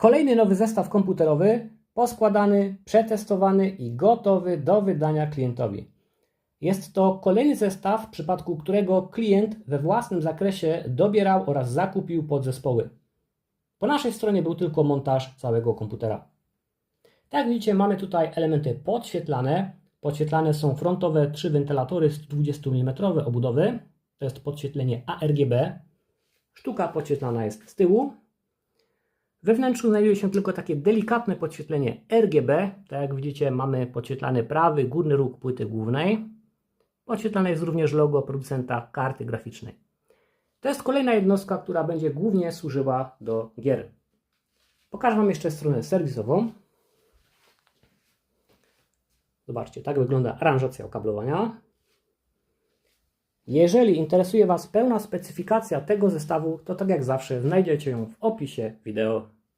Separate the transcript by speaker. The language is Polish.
Speaker 1: Kolejny nowy zestaw komputerowy, poskładany, przetestowany i gotowy do wydania klientowi. Jest to kolejny zestaw, w przypadku którego klient we własnym zakresie dobierał oraz zakupił podzespoły. Po naszej stronie był tylko montaż całego komputera. Tak widzicie, mamy tutaj elementy podświetlane. Podświetlane są frontowe trzy wentylatory 120 mm obudowy. To jest podświetlenie ARGB. Sztuka podświetlana jest z tyłu. We wnętrzu znajduje się tylko takie delikatne podświetlenie RGB. Tak jak widzicie, mamy podświetlany prawy górny róg płyty głównej. Podświetlane jest również logo producenta karty graficznej. To jest kolejna jednostka, która będzie głównie służyła do gier. Pokażę Wam jeszcze stronę serwisową. Zobaczcie, tak wygląda aranżacja okablowania. Jeżeli interesuje Was pełna specyfikacja tego zestawu, to tak jak zawsze znajdziecie ją w opisie wideo.